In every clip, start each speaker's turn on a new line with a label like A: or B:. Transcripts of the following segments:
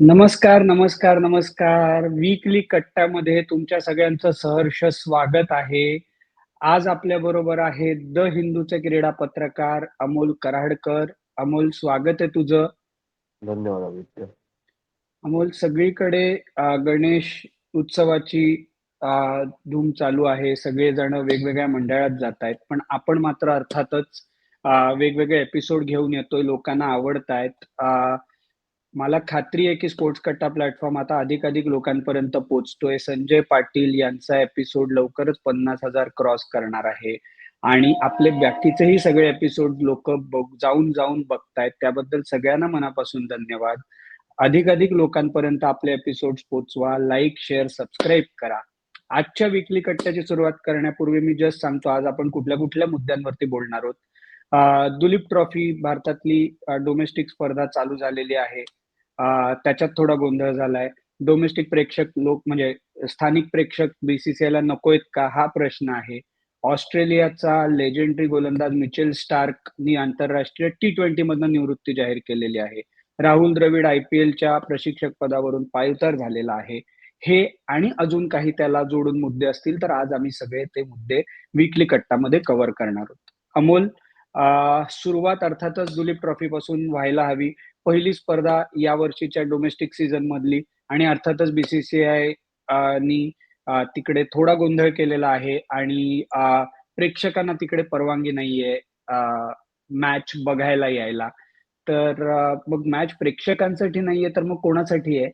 A: नमस्कार, नमस्कार, नमस्कार. वीकली कट्ट्यामध्ये तुमच्या सगळ्यांचं सहर्ष स्वागत आहे. आज आपल्याबरोबर आहेत द हिंदूचे क्रीडा पत्रकार अमोल कराडकर. अमोल स्वागत आहे तुझं.
B: धन्यवाद आदित्य.
A: अमोल सगळीकडे गणेश उत्सवाची धूम चालू आहे. सगळेजण वेगवेगळ्या मंडळात जातायत. पण आपण मात्र अर्थातच वेगवेगळे एपिसोड घेऊन येतोय. लोकांना आवडतायत. मला खात्री आहे की स्पोर्ट्स कट्टा प्लॅटफॉर्म आता अधिकाधिक लोकांपर्यंत पोहोचतोय. संजय पाटील यांचा एपिसोड लवकरच 50,000 क्रॉस करणार आहे आणि आपले बाकीचेही सगळे एपिसोड लोक जाऊन-जाऊन बघतायत. त्याबद्दल सगळ्यांना मनापासून धन्यवाद. अधिकाधिक लोकांपर्यंत आपले एपिसोड पोहोचवा. लाईक शेअर, सबस्क्राईब करा. आजच्या विकली कट्ट्याची सुरुवात करण्यापूर्वी मी जस्ट सांगतो आज आपण कुठल्या-कुठल्या मुद्द्यांवरती बोलणार आहोत. दुलीप ट्रॉफी भारतातली डोमेस्टिक स्पर्धा चालू झालेली आहे. त्याच्यात थोडा गोंधळ झालाय. डोमेस्टिक प्रेक्षक लोक म्हणजे स्थानिक प्रेक्षक बीसीसीआयला नकोयत का? हा प्रश्न आहे. ऑस्ट्रेलियाचा लेजेंडरी गोलंदाज मिचेल स्टार्कनी आंतरराष्ट्रीय टी-20 मधनं निवृत्ती जाहीर केलेली आहे. राहुल द्रविड आय-पी-एलच्या प्रशिक्षक पदावरून पायउतार झालेला आहे. हे आणि अजून काही त्याला जोडून मुद्दे असतील तर आज आम्ही सगळे ते मुद्दे विकली कट्टामध्ये कव्हर करणार आहोत. अमोल सुरुवात अर्थातच दुलीप ट्रॉफीपासून व्हायला हवी. पहिली स्पर्धा या वर्षीच्या डोमेस्टिक सीझनमधली आणि अर्थातच बीसीसीआय नी तिकडे थोडा गोंधळ केलेला आहे आणि प्रेक्षकांना तिकडे परवानगी नाहीये मॅच बघायला यायला. तर मग मॅच प्रेक्षकांसाठी नाहीये तर मग कोणासाठी आहे?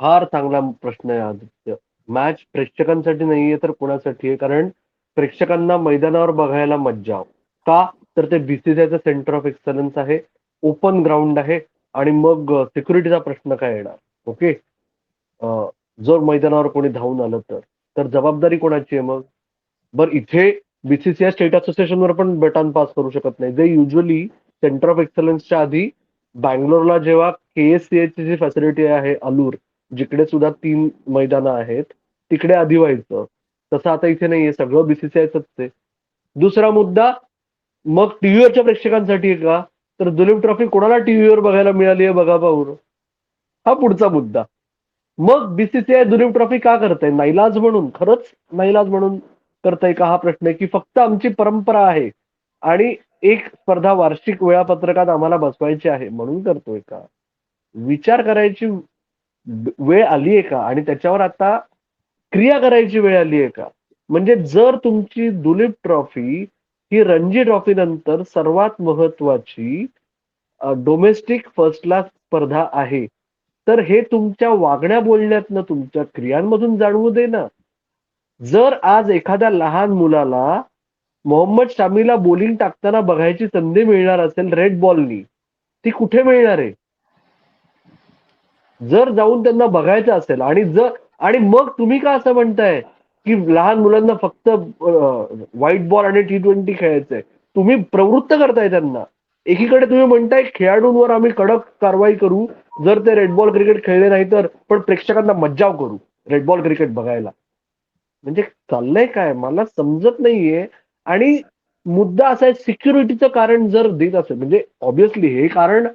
B: फार चांगला प्रश्न आहे आदित्य. मॅच प्रेक्षकांसाठी नाहीये तर कोणासाठी आहे? कारण प्रेक्षकांना मैदानावर बघायला मज्जा. का? तर ते बीसीसीआयचं सेंटर ऑफ एक्सलन्स आहे. ओपन ग्राउंड आहे आणि मग सिक्युरिटीचा प्रश्न काय येणार? ओके. जर मैदानावर कोणी धावून आलं तर. तर जबाबदारी कोणाची आहे मग? बर इथे बीसीसीआय स्टेट असोसिएशनवर पण बटन पास करू शकत नाही. जे युज्युअली सेंटर ऑफ एक्सलन्सच्या आधी बंगलोरला जेव्हा के-एस-सी-आयची जी फॅसिलिटी आहे अलूर, जिकडे सुद्धा तीन मैदानं आहेत, तिकडे आधी व्हायचं. तसं आता इथे नाहीये. सगळं बीसीसीआय सत्य आहे. दुसरा मुद्दा, मग टीव्हीवरच्या प्रेक्षकांसाठी आहे का? तर दुलीप ट्रॉफी कोणाला टीव्हीवर बघायला मिळाली आहे बघा पाहून. हा पुढचा मुद्दा. मग बीसीसीआय दुलीप ट्रॉफी का करताय नाईलाज म्हणून? खरंच नाईलाज म्हणून करताय का? हा प्रश्न आहे, की फक्त आमची परंपरा आहे आणि एक स्पर्धा वार्षिक वेळापत्रकात आम्हाला बसवायची आहे म्हणून करतोय का? विचार करायची वेळ आली आहे का? आणि त्याच्यावर आता क्रिया करायची वेळ आली आहे का? म्हणजे जर तुमची दुलीप ट्रॉफी ही रणजी ट्रॉफी नंतर सर्वात महत्वाची डोमेस्टिक फर्स्ट क्लास स्पर्धा आहे. तर हे तुमच्या वागण्या बोलण्यातनं, तुमच्या क्रियांमधून जाणवू दे ना. जर आज एखाद्या लहान मुलाला मोहम्मद शामीला बॉलिंग टाकताना बघायची संधी मिळणार असेल रेड बॉलनी, ती कुठे मिळणार आहे? जर जाऊन त्यांना बघायचं असेल आणि जर आणि मग तुम्ही का असं म्हणताय, की लहान मुलांना फक्त व्हाईट बॉल आणि टी-20 खेळायचंय. तुम्ही प्रवृत्त करताय त्यांना. एकीकडे तुम्ही म्हणताय खेळाडूंवर आम्ही कडक कारवाई करू, जर ते रेड बॉल क्रिकेट खेळले नाही तर, पण प्रेक्षकांना मज्जाव करू रेड बॉल क्रिकेट बघायला. म्हणजे चाललंय काय? मला समजत नाहीये आणि मुद्दा असा आहे सिक्युरिटीचं कारण जर देत असेल म्हणजे ऑब्विसली हे कारण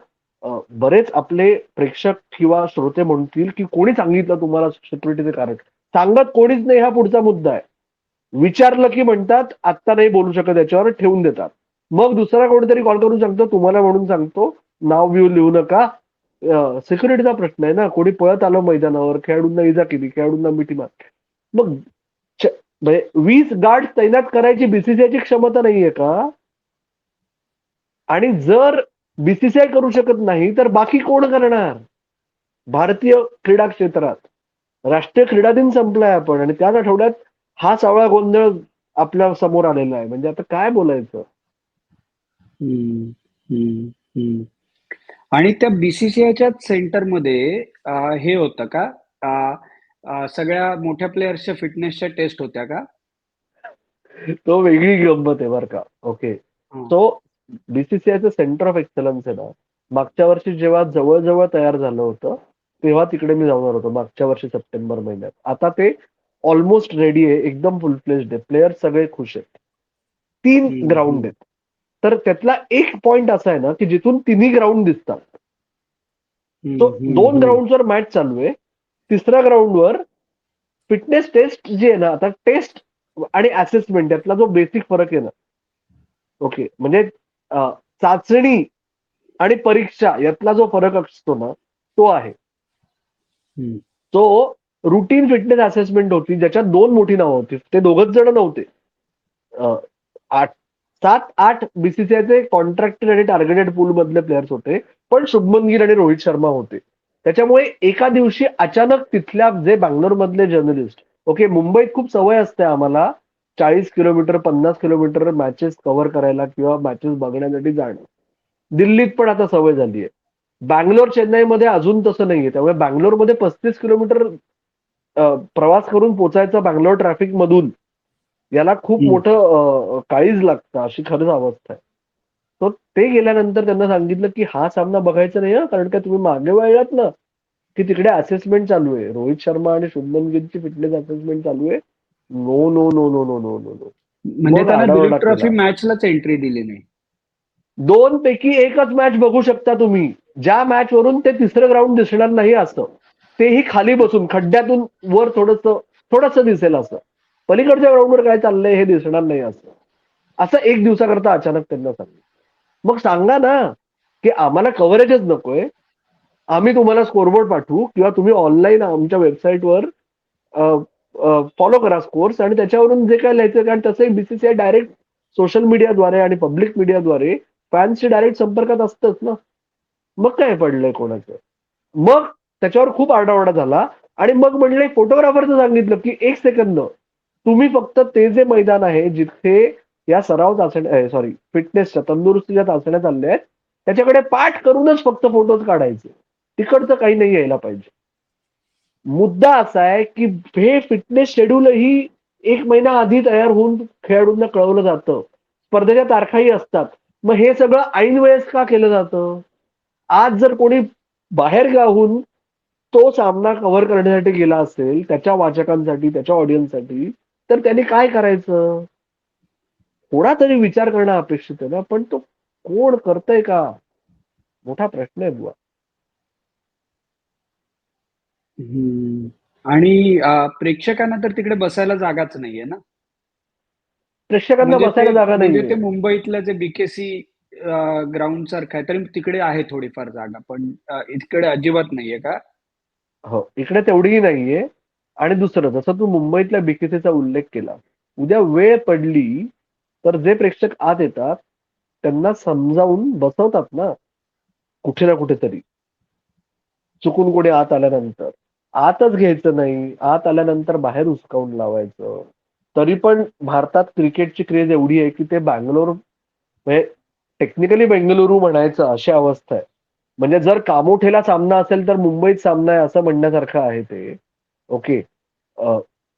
B: बरेच आपले प्रेक्षक किंवा श्रोते म्हणतील, की कोणी सांगितलं तुम्हाला सिक्युरिटीचं कारण? सांगत कोणीच नाही हा पुढचा मुद्दा आहे. विचारलं की म्हणतात, "आत्ता नाही बोलू शकत याच्यावर" ठेवून देतात. मग दुसरा कोणीतरी कॉल करून सांगतो, "तुम्हाला म्हणून सांगतो, नाव-बिव लिहू नका." सिक्युरिटीचा प्रश्न आहे ना. कोणी पळत आलं मैदानावर, खेळाडूंना इजा केली, खेळाडूंना मिठी मारली. मग च म्हणजे 20 गार्ड तैनात करायची बीसीसीआयची क्षमता नाहीये का? आणि जर बी-सी-सी-आय करू शकत नाही, तर बाकी कोण करणार? भारतीय क्रीडा क्षेत्रात. राष्ट्रीय क्रीडा दिन संपलाय आपण आणि त्याच आठवड्यात हा सगळा गोंधळ आपल्यासमोर आलेला आहे. म्हणजे आता काय बोलायचं?
A: आणि त्या बी-सी-सी-आयच्याच सेंटरमध्ये हे होतं का? सगळ्या मोठ्या प्लेयर्सच्या फिटनेसच्या टेस्ट होत्या का?
B: तो वेगळी गंमत आहे बरं का. ओके.
A: हां.
B: बी-सी-सी-आयचं सेंटर ऑफ एक्सलन्स आहे ना, मागच्या वर्षी जेव्हा जवळ-जवळ तयार झालं होतं, तेव्हा तिकडे मी आलो होतो. मागच्या वर्षी सप्टेंबर महिन्यात. आता ते ऑलमोस्ट रेडी आहे. एकदम फुल फ्लेज्ड आहे. प्लेयर्स सगळे खुश आहेत. 3
A: हं,
B: ग्राउंड. आहेत. तर त्यातला एक पॉइंट असा आहे ना, की जिथून तिन्ही ग्राउंड दिसतात. दोन. ग्राउंडवर मॅच चालू आहे तिसऱ्या ग्राउंडवर फिटनेस टेस्ट जी आहे ना आता टेस्ट आणि असेसमेंट यातला जो बेसिक फरक आहे ना ओके म्हणजे चाचणी आणि परीक्षा यातला जो फरक असतो ना तो आहे. तो रुटीन फिटनेस असेसमेंट होती ज्याच्यात दोन मोठी नावं होती. ते दोघच जण नव्हते. आठ सात आठ बीसीसीआयचे कॉन्ट्रॅक्टेड आणि टार्गेटेड पूल मधले प्लेयर्स होते पण शुभमन गिल आणि रोहित शर्मा होते. त्याच्यामुळे एका दिवशी अचानक तिथल्या जे बँगलोर मधले जर्नलिस्ट ओके मुंबईत खूप सवय असते आम्हाला चाळीस किलोमीटर पन्नास किलोमीटर मॅचेस कव्हर करायला किंवा मॅचेस बघण्यासाठी जाणं. दिल्लीत पण आता सवय झाली आहे बँगलोर चेन्नईमध्ये अजून तसं नाहीये. त्यामुळे बँगलोरमध्ये पस्तीस किलोमीटर प्रवास करून पोचायचं बँगलोर ट्रॅफिक मधून याला खूप. मोठं काळीज लागतं अशी खरंच अवस्था आहे. तो ते गेल्यानंतर त्यांना सांगितलं की हा सामना बघायचा नाही हं, कारण का तुम्ही मागे वळलात ना की तिकडे असेसमेंट चालू आहे. रोहित शर्मा आणि शुभमन गिलची फिटनेस असेसमेंट चालू आहे. No no no no no no no no
A: म्हणजे त्यांना दिलीप ट्रॉफी. मॅचलाच एंट्री दिली नाही.
B: दोन पैकी एकच मॅच बघू शकता तुम्ही. ज्या मॅच वरून ते तिसरं ग्राउंड दिसणार नाही असं. तेही खाली बसून खड्ड्यातून वर थोडस थोडस दिसेल असं. पलीकडच्या ग्राउंडवर काय चाललंय हे दिसणार नाही असं. असं एक दिवसाकरता अचानक त्यांना सांगितलं मग सांगा ना की आम्हाला कव्हरेजच नकोय. आम्ही तुम्हाला स्कोरबोर्ड पाठवू किंवा तुम्ही ऑनलाईन आमच्या वेबसाईटवर फॉलो करा कोर्स आणि त्याच्यावरून जे काय लिहायचं कारण तसं बीसीसीआय डायरेक्ट सोशल मीडियाद्वारे आणि पब्लिक मीडियाद्वारे फॅन्सशी डायरेक्ट संपर्कात असतंच ना. मग काय पडलंय कोणाचं? मग त्याच्यावर खूप आरडाओरडा झाला आणि मग म्हणले फोटोग्राफरचं सांगितलं की एक सेकंद तुम्ही फक्त ते जे मैदान आहे जिथे या सराव चाचण्या सॉरी फिटनेसच्या तंदुरुस्तीच्या चाचण्या चालल्या आहेत त्याच्याकडे पाठ करूनच फक्त फोटोज काढायचे. तिकडचं काही नाही यायला पाहिजे. मुद्दा असा आहे की हे फिटनेस शेड्यूल ही एक महिना आधी तयार होऊन खेळाडूंना कळवलं जातं. स्पर्धेच्या तारखाही असतात. मग हे सगळं ऐन वेळेस का केलं जातं? आज जर कोणी बाहेर गावून तो सामना कव्हर करण्यासाठी गेला असेल त्याच्या वाचकांसाठी त्याच्या ऑडियन्ससाठी तर त्यांनी काय करायचं? थोडा तरी विचार करणं अपेक्षित आहे ना पण तो कोण करतय का? मोठा प्रश्न आहे बुवा.
A: हम्म. आणि अं, प्रेक्षकांना तर तिकडे बसायला जागाच नाहीये ना?
B: प्रेक्षकांना
A: म्हणजे
B: बसायला
A: ते-
B: जागा
A: म्हणजे ते
B: नाही
A: मुंबईतलं जे बीकेसी ग्राउंड सारखं आहे तरी तिकडे आहे थोडीफार जागा पण अं, इकडे अजिबात नाहीये का?
B: हो इकडे तेवढीही नाहीये. आणि दुसरं जसं तू मुंबईतल्या बीकेसीचा उल्लेख केला उद्या वेळ पडली तर जे प्रेक्षक आत येतात त्यांना समजावून बसवतात ना कुठे ना कुठेतरी. चुकून कोणी आत आल्यानंतर. आतच घ्यायचं नाही. आत आल्यानंतर बाहेर हुसकावून लावायचं. तरी पण भारतात क्रिकेटची क्रेज एवढी आहे की ते बँगलोर म्हणजे टेक्निकली बेंगलुरू म्हणायचं अशी अवस्था आहे. म्हणजे जर कामोठेला सामना असेल तर मुंबईत सामना आहे असं म्हणण्यासारखं आहे ते. ओके.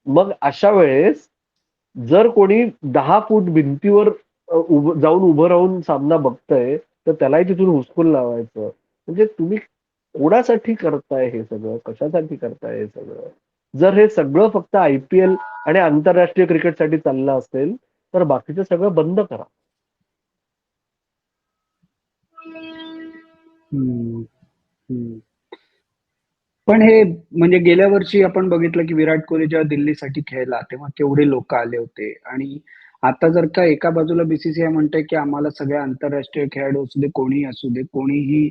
B: मग अशा वेळेस जर कोणी दहा फूट भिंतीवर जाऊन उभं राहून सामना बघतंय तर त्यालाही तिथून हुसकून लावायचं. म्हणजे तुम्ही कोणासाठी करताय हे सगळं कशासाठी करताय हे सगळं जर हे सगळं फक्त आयपीएल आणि आंतरराष्ट्रीय क्रिकेटसाठी चाललं असेल तर बाकीचं सगळं बंद करा
A: हम्म. हम्म. पण हे म्हणजे गेल्या वर्षी आपण बघितलं की विराट कोहली जेव्हा दिल्लीसाठी खेळला तेव्हा केवढे लोक आले होते आणि आता जर का एका बाजूला बीसीसीआय म्हणतंय की आम्हाला सगळ्या आंतरराष्ट्रीय खेळाडू असू दे कोणीही असू दे कोणीही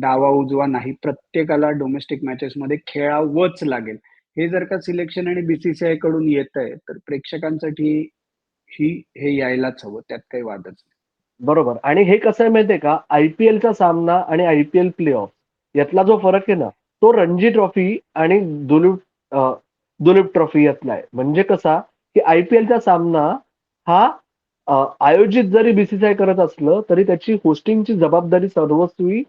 A: डावा उजवा नाही प्रत्येकाला डोमेस्टिक मॅचेस मध्ये खेळावंच लागेल. हे जर का सिलेक्शन आणि बीसीसीआयकडून येत आहे तर प्रेक्षकांसाठी ही हे यायलाच हवं त्यात काही वादच नाही.
B: बरोबर. आणि हे कसं आहे माहितीये का? आयपीएलचा सामना आणि आयपीएल प्ले ऑफ यातला जो फरक आहे ना तो रणजी ट्रॉफी आणि दुलीप दुलीप ट्रॉफी यातला आहे. म्हणजे कसा? की आयपीएलचा सामना हा आयोजित जरी बीसीसीआय करत असलं तरी त्याची होस्टिंगची जबाबदारी सर्वस्वी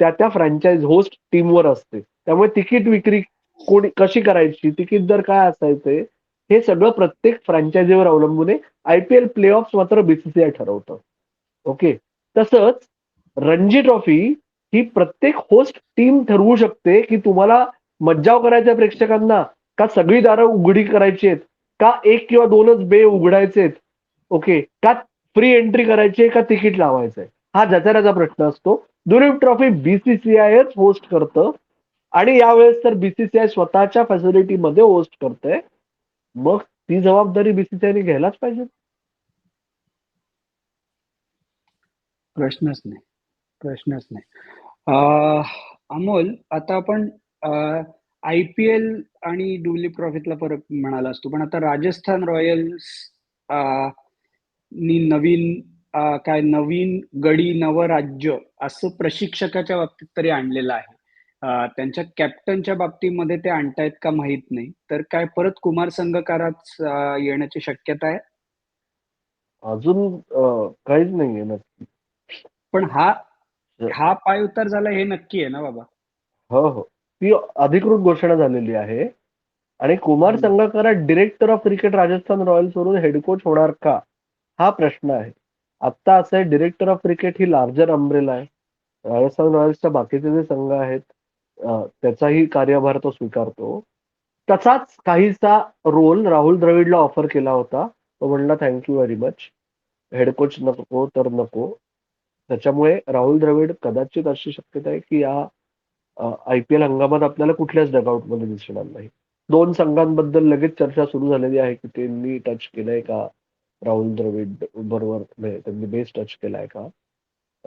B: त्या त्या फ्रँचाईज होस्ट टीमवर असते. त्यामुळे तिकीट विक्री कोणी कशी करायची तिकीट दर काय असायचे हे सगळं प्रत्येक फ्रँचायझीवर अवलंबून आहे. आयपीएल प्ले ऑफ मात्र बीसीसीआय ठरवतं. ओके तसंच रणजी ट्रॉफी ही प्रत्येक होस्ट टीम ठरवू शकते की तुम्हाला मज्जाव करायचा प्रेक्षकांना का सगळी दारं उघडी करायची आहेत का एक किंवा दोनच बे उघडायचे आहेत ओके का फ्री एंट्री करायची आहे का तिकीट लावायचंय? हा ज्याचा त्याचा प्रश्न असतो. दुलीप ट्रॉफी बीसीसीआयच होस्ट करतं. आणि यावेळेस तर बीसीसीआय स्वतःच्या फॅसिलिटीमध्ये होस्ट करते मग ती जबाबदारी बीसीसीआयने घ्यायलाच पाहिजे.
A: प्रश्नच नाही. प्रश्नच नाही. अमोल आता आपण आय पी एल आणि डुलीप ट्रॉफीतला फरक म्हणाला असतो. पण आता राजस्थान रॉयल्स नी नवीन काय नवीन गडी नवं राज्य असं प्रशिक्षकाच्या बाबतीत तरी आणलेलं आहे. त्यांच्या कॅप्टनच्या बाबतीमध्ये ते आणतायत का माहीत नाही. तर काय परत कुमार संघकारात येण्याची शक्यता आहे?
B: अजून काहीच नाहीये नक्की.
A: पण हा हा. पाय उतार झाला हे नक्की आहे ना बाबा?
B: हो हो. ती अधिकृत घोषणा झालेली आहे. आणि Kumar. Sangakkara director of cricket Rajasthan Royals वरून हेड कोच होणार का? हा प्रश्न आहे. आता असं आहे डिरेक्टर ऑफ क्रिकेट ही लार्जर अम्ब्रेला आहे. राजस्थान रॉयल्सच्या बाकीचे जे संघ आहेत त्याचाही कार्यभार तो स्वीकारतो. तसाच काहीसा रोल राहुल द्रविडला ऑफर केला होता. तो म्हणला thank you very much head coach नको तर नको. त्याच्यामुळे राहुल द्रविड कदाचित अशी शक्यता आहे की या आय पी एल हंगामात आपल्याला कुठल्याच डगआउटमध्ये दिसणार नाही. दोन संघांबद्दल लगेच चर्चा सुरू झालेली आहे की त्यांनी टच केलंय का? राहुल द्रविड बरोबर म्हणजे त्यांनी बेस टच केलाय का?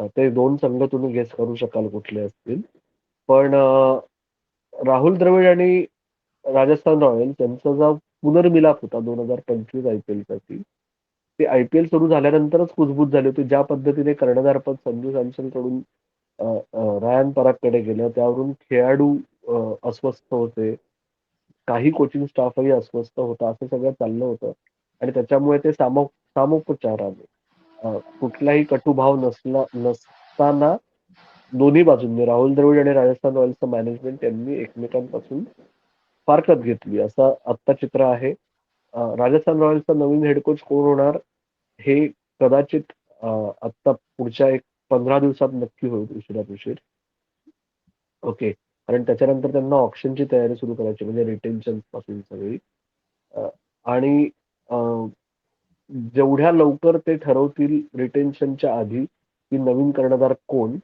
B: ते दोन संघ तुम्ही गेस करू शकाल कुठले असतील. पण राहुल द्रविड आणि राजस्थान रॉयल्स यांचा जो पुनर्मिलाप होता दोन हजार पंचवीस आय पी साठी ते आय पी एल सुरू झाल्यानंतरच कुजबूज झाली होती. ज्या पद्धतीने कर्णधारपद संजू सॅमसनकडून रायन परागकडे गेलं त्यावरून खेळाडू अस्वस्थ होते. काही कोचिंग स्टाफही अस्वस्थ होता असं सगळं चाललं होतं. आणि त्याच्यामुळे ते सामो सामोपचाराने कुठलाही कटुभाव नसला नसताना दोन्ही बाजूंनी राहुल द्रविड आणि राजस्थान रॉयल्सचं मॅनेजमेंट यांनी एकमेकांपासून फारकत घेतली. असं आत्ता चित्र आहे. राजस्थान रॉयल्सचा नवीन हेड कोच कोण होणार हे कदाचित आत्ता पुढच्या एक पंधरा दिवसात नक्की होईल उशिरात उशीर ओके. कारण त्याच्यानंतर त्यांना ऑप्शनची तयारी सुरू करायची म्हणजे रिटेन्शनपासून सगळी. आणि जेवढ्या लवकर ते ठरवतील रिटेन्शनच्या आधी की नवीन कर्णधार कोण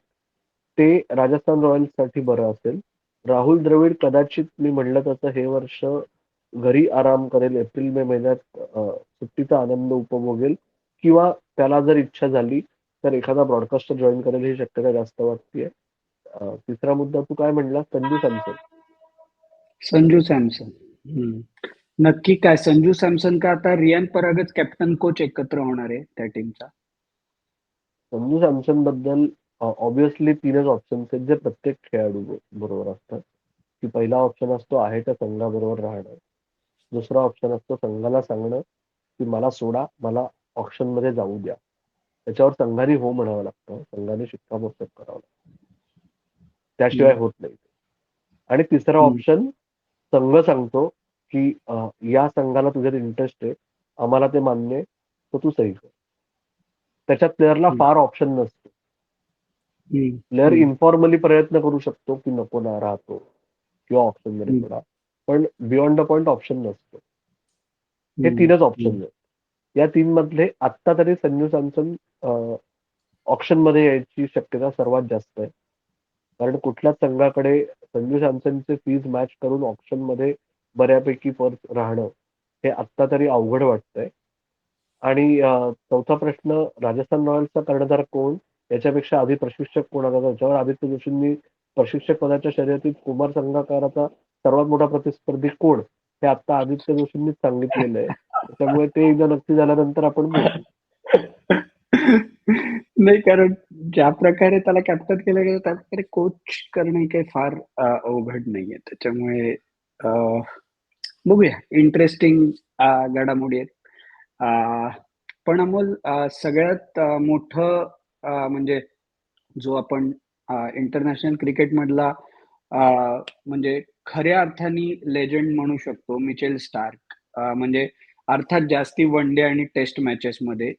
B: ते राजस्थान रॉयल्ससाठी बरं असेल. राहुल द्रविड कदाचित मी म्हणलं तसं हे वर्ष घरी आराम करेल. एप्रिल मे महिन्यात सुट्टीचा आनंद उपभोगेल. किंवा त्याला जर इच्छा झाली तर एखादा ब्रॉडकास्टर जॉईन करेल ही शक्यता जास्त वाटतेय. तिसरा मुद्दा तू काय म्हणला संजू सॅमसन.
A: संजू सॅमसन. हम्म. नक्की काय? संजू सॅमसन का? आता रियान परागच कॅप्टन कोच एकत्र होणार आहे त्या टीमचा
B: संजू सॅमसनबद्दल ऑब्विसली तीनच ऑप्शन आहेत जे प्रत्येक खेळाडू बरोबर असतात. की पहिला ऑप्शन असतो आहे त्या संघाबरोबर राहणं. दुसरा ऑप्शन असतो संघाला सांगणं की मला सोडा मला ऑप्शनमध्ये जाऊ द्या. त्याच्यावर संघाने हो म्हणावं लागतं. संघाने शिक्कामोर्तब करावं लागतं. त्याशिवाय. होत नाही. आणि तिसरा. ऑप्शन संघ सांगतो की या संघाला तुझ्यात इंटरेस्ट आहे आम्हाला ते मान्य आहे तर तू सही कर त्याच्यात प्लेअरला. फार ऑप्शन नसतो. प्लेअर. इन्फॉर्मली प्रयत्न करू शकतो की नको ना राहतो किंवा ऑप्शन. सोडा पण बियॉन्ड द पॉइंट ऑप्शन नसतो हे. तीनच ऑप्शन. आहेत या तीन मधले आत्ता तरी संजू सॅमसन ऑप्शनमध्ये यायची शक्यता सर्वात जास्त आहे कारण कुठल्याच संघाकडे संजू सॅमसनचे फीज मॅच करून ऑप्शनमध्ये बऱ्यापैकी परत राहणं हे आत्ता तरी अवघड वाटतंय. आणि चौथा प्रश्न राजस्थान रॉयल्सचा कर्णधार कोण? याच्यापेक्षा आधी प्रशिक्षक कोण आला त्याच्यावर आदित्य जोशींनी प्रशिक्षक पदाच्या शर्यतीत कुमार संघाकाराचा सर्वात मोठा प्रतिस्पर्धी कोण? हे आता आदित्य जोशींनीच सांगितलेलं आहे. त्यामुळे ते एकदा नक्की झाल्यानंतर आपण
A: नाही कारण ज्या प्रकारे त्याला कॅप्टन केलं गेलं त्या प्रकारे कोच करणे काही फार अवघड नाहीये. त्याच्यामुळे बघूया. इंटरेस्टिंग घडामोडी आहेत. पण अमोल सगळ्यात मोठं म्हणजे जो आपण इंटरनॅशनल क्रिकेट मधला म्हणजे खऱ्या अर्थाने लेजंड म्हणू शकतो मिचेल स्टार्क म्हणजे अर्थात जास्ती वन डे आणि टेस्ट मॅचेस मध्ये.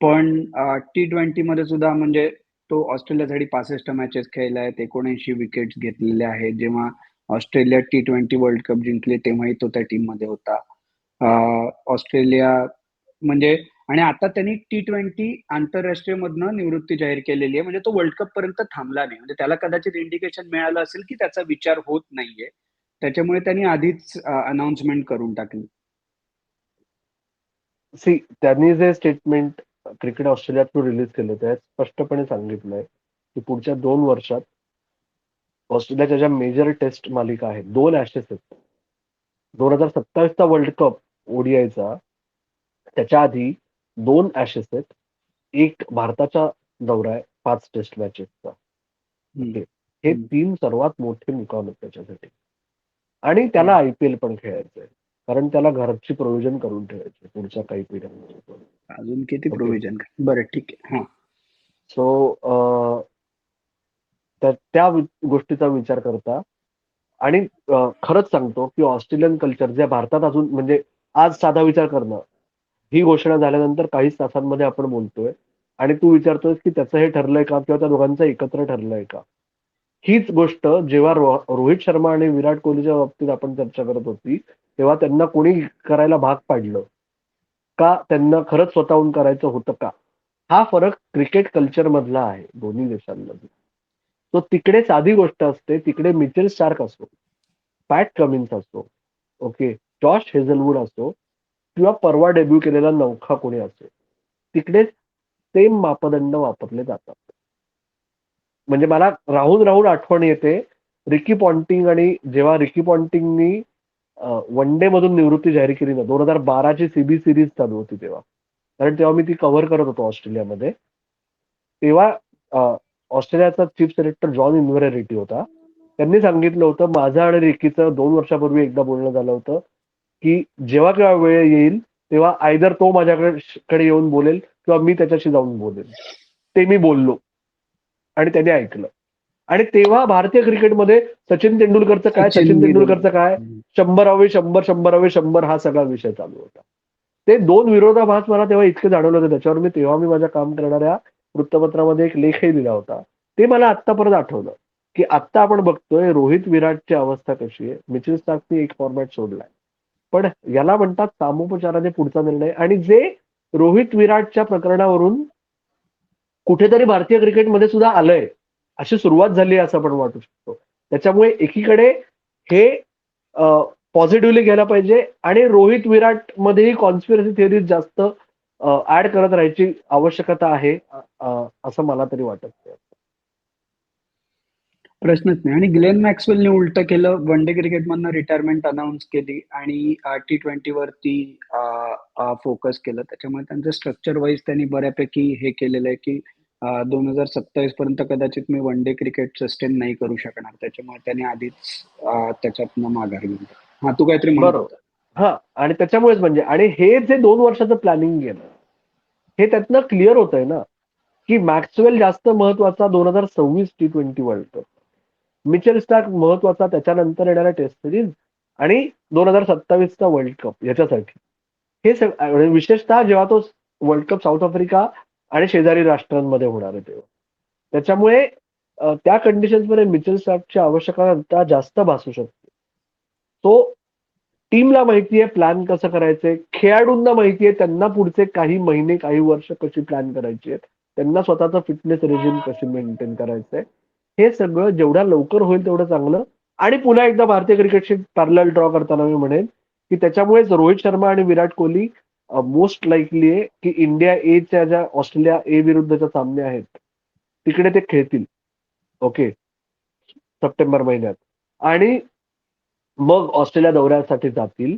A: पण टी ट्वेंटी मध्ये सुद्धा म्हणजे तो ऑस्ट्रेलियासाठी पासष्ट मॅचेस खेळला आहेत एकोणऐंशी विकेट्स घेतलेले आहेत. जेव्हा Australia T twenty world cup जिंकले तेव्हाही तो त्या टीममध्ये होता. ऑस्ट्रेलिया म्हणजे आणि आता त्यांनी टी ट्वेंटी आंतरराष्ट्रीय मधनं निवृत्ती जाहीर केलेली आहे. म्हणजे तो वर्ल्ड कप पर्यंत थांबला नाही. म्हणजे त्याला कदाचित इंडिकेशन मिळालं असेल की त्याचा विचार होत नाहीये. त्याच्यामुळे त्यांनी आधीच अनाउन्समेंट करून टाकली.
B: सी त्यांनी जे स्टेटमेंट क्रिकेट ऑस्ट्रेलियातून रिलीज केलं त्यात स्पष्टपणे सांगितलंय की पुढच्या दोन वर्षात ऑस्ट्रेलियाच्या ज्या मेजर टेस्ट मालिका आहेत दोन ऍशेस आहेत. दोन हजार सत्तावीसचा वर्ल्ड कप ओडीआयचा त्याच्या आधी दोन ऍशेस आहेत. एक भारताचा दौरा आहे पाच टेस्ट मॅचेसचा. हे. तीन सर्वात मोठे मुकाम आहेत त्याच्यासाठी. आणि त्याला आयपीएल पण खेळायचं आहे. कारण त्याला घरची प्रोव्हिजन करून ठेवायची पुढच्या काही पिढ्यांमध्ये.
A: अजून किती. प्रोव्हिजन बरं ठीक आहे. हा.
B: तर त्या गोष्टीचा विचार करता. आणि खरंच सांगतो की ऑस्ट्रेलियन कल्चर जे भारतात अजून म्हणजे आज साधा विचार करणं. ही घोषणा झाल्यानंतर काहीच तासांमध्ये आपण बोलतोय. आणि तू विचारतोय की त्याचं हे ठरलंय का किंवा त्या दोघांचं एकत्र ठरलंय का? हीच गोष्ट जेव्हा रोहित शर्मा आणि विराट कोहलीच्या बाबतीत आपण चर्चा करत होती तेव्हा त्यांना कोणी करायला भाग पाडलं? का त्यांना खरंच स्वतःहून करायचं होतं का? हा फरक क्रिकेट कल्चर मधला आहे दोन्ही देशांमध्ये तो तिकडे साधी गोष्ट असते तिकडे मिचेल स्टार्क असतो पॅट कमिन्स असतो ओके जॉश हेझलवूड असो किंवा परवा डेब्यू केलेला नौखा कोणी असो तिकडे सेम मापदंड वापरले जातात. म्हणजे मला राहून राहून आठवण येते रिकी पॉन्टिंग आणि जेव्हा रिकी पॉन्टिंगनी वन डे मधून निवृत्ती जाहीर केली ना दोन हजार बाराची सीबी सिरीज चालू होती तेव्हा. कारण तेव्हा मी ती कव्हर करत होतो ऑस्ट्रेलियामध्ये. तेव्हा ऑस्ट्रेलियाचा चीफ सिलेक्टर जॉन इन्व्हेरेटी होता. त्यांनी सांगितलं होतं माझं आणि रिकीचं दोन वर्षापूर्वी एकदा बोलणं झालं होतं की जेव्हा केव्हा वेळ येईल तेव्हा आयदर तो माझ्याकडे येऊन बोलेल किंवा मी त्याच्याशी जाऊन बोलेल. ते मी बोललो आणि त्याने ऐकलं. आणि तेव्हा भारतीय क्रिकेटमध्ये सचिन तेंडुलकरचं काय
A: सचिन
B: तेंडुलकरचं काय? शंभरावे शंभर शंभरावे शंभर हा सगळा विषय चालू होता. ते दोन विरोधाभास मला तेव्हा इतके जाणवले होते त्याच्यावर मी तेव्हा मी माझ्या काम करणाऱ्या वृत्तपत्रामध्ये एक लेखही दिला होता. ते मला आत्ता परत आठवलं की आत्ता आपण बघतोय रोहित विराटची अवस्था कशी आहे. मिचिल स्टार्कने एक फॉर्मॅट सोडलाय. पण याला म्हणतात सामोपचाराने पुढचा निर्णय. आणि जे रोहित विराटच्या प्रकरणावरून कुठेतरी भारतीय क्रिकेटमध्ये सुद्धा आलंय अशी सुरुवात झाली असं आपण वाटू शकतो. त्याच्यामुळे एकीकडे हे पॉझिटिव्हली घ्यायला पाहिजे आणि रोहित विराट मध्येही कॉन्स्पिरसी थिअरीज जास्त ऍड करत राहायची आवश्यकता आहे असं मला तरी वाटत.
A: प्रश्नच नाही. आणि ग्लेन मॅक्सवेलने उलट केलं वन डे क्रिकेट मधनं रिटायरमेंट अनाऊन्स केली आणि टी ट्वेंटी वरती फोकस केलं. त्याच्यामुळे त्यांचं स्ट्रक्चर वाईज त्यांनी बऱ्यापैकी हे केलेलं आहे की दोन हजार सत्तावीस पर्यंत कदाचित मी वन डे क्रिकेट सस्टेन नाही करू शकणार. त्याच्यामुळे त्यांनी आधीच त्याच्यातनं माघार घेतली. हा तू काहीतरी
B: बरोबर. हा आणि त्याच्यामुळेच म्हणजे आणि हे जे दोन वर्षाचं प्लॅनिंग गेलं हे त्यातनं क्लिअर होत आहे ना की मॅक्सवेल जास्त महत्त्वाचा दोन हजार सव्वीस T twenty world cup Mitchell Starc महत्त्वाचा त्याच्यानंतर येणाऱ्या टेस्ट सिरीज आणि दोन हजार सत्तावीसचा वर्ल्ड कप याच्यासाठी. हे सगळं विशेषतः जेव्हा तो वर्ल्ड कप साऊथ आफ्रिका आणि शेजारी राष्ट्रांमध्ये होणार आहे तेव्हा. त्याच्यामुळे त्या कंडिशन्समध्ये मिचेल स्टार्कची आवश्यकता जास्त भासू शकते. तो टीमला माहिती आहे प्लॅन कसं करायचंय. खेळाडूंना माहिती आहे त्यांना पुढचे काही महिने काही वर्ष कशी प्लॅन करायची आहेत. त्यांना स्वतःचा फिटनेस रेजिम कशी मेंटेन करायचंय. हे सगळं जेवढ्या लवकर होईल तेवढं चांगलं. आणि पुन्हा एकदा भारतीय क्रिकेटशी पॅरल ड्रॉ करताना मी म्हणेन की त्याच्यामुळेच रोहित शर्मा आणि विराट कोहली मोस्ट लाईकली आहे की इंडिया एच्या ज्या ऑस्ट्रेलिया ए विरुद्धच्या सामने आहेत तिकडे ते खेळतील. ओके सप्टेंबर महिन्यात. आणि मग ऑस्ट्रेलिया दौऱ्यासाठी जातील.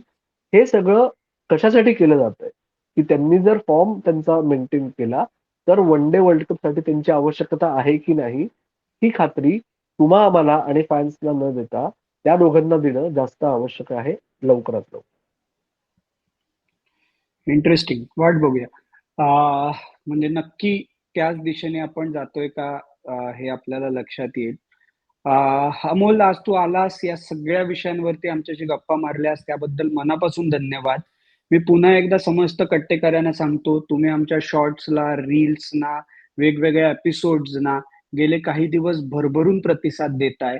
B: हे सगळं कशासाठी केलं जात आहे की त्यांनी जर फॉर्म त्यांचा मेंटेन केला तर वन डे वर्ल्ड कपसाठी त्यांची आवश्यकता आहे की नाही ही खात्री तुम्हा आम्हाला आणि फॅन्सला न देता त्या दोघांना देणं जास्त आवश्यक आहे लवकरात लवकर.
A: इंटरेस्टिंग वाट बघूया. म्हणजे नक्की त्याच दिशेने आपण जातोय का हे आपल्याला लक्षात येईल. अमोल आज तू आलास या सगळ्या विषयांवरती आमच्याशी गप्पा मारल्यास त्याबद्दल मनापासून धन्यवाद. मी पुन्हा एकदा समस्त कट्टेकऱ्यांना सांगतो तुम्ही आमच्या शॉर्ट्सला रील्सना वेगवेगळ्या एपिसोड्सना गेले काही दिवस भरभरून प्रतिसाद देताय.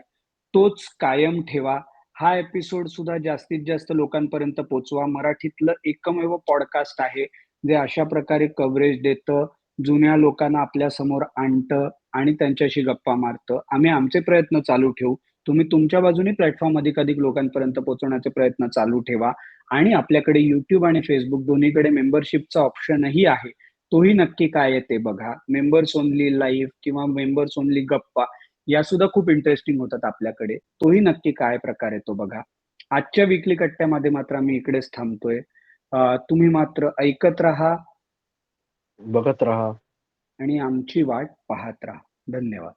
A: तोच कायम ठेवा. हा एपिसोड सुद्धा जास्तीत जास्त लोकांपर्यंत पोचवा. मराठीतलं एकमेव पॉडकास्ट आहे जे अशा प्रकारे कव्हरेज देतं जुन्या लोकांना आपल्यासमोर आणतं आणि त्यांच्याशी गप्पा मारतं. आम्ही आमचे प्रयत्न चालू ठेवू. तुम्ही तुमच्या बाजूने प्लॅटफॉर्म अधिकाधिक लोकांपर्यंत पोहोचवण्याचे प्रयत्न चालू ठेवा. आणि आपल्याकडे युट्यूब आणि फेसबुक दोन्हीकडे मेंबरशिपचा ऑप्शनही आहे. तोही नक्की काय आहे ते बघा. मेंबर्स ओनली लाईव्ह किंवा मेंबर्स ओनली गप्पा या सुद्धा खूप इंटरेस्टिंग होतात आपल्याकडे. तोही नक्की काय प्रकार आहे तो बघा. आजच्या विकली कट्ट्यामध्ये मात्र आम्ही इकडेच थांबतोय. तुम्ही मात्र ऐकत राहा.
B: बघत राहा.
A: आणि आमची वाट पाहत राहा. धन्यवाद.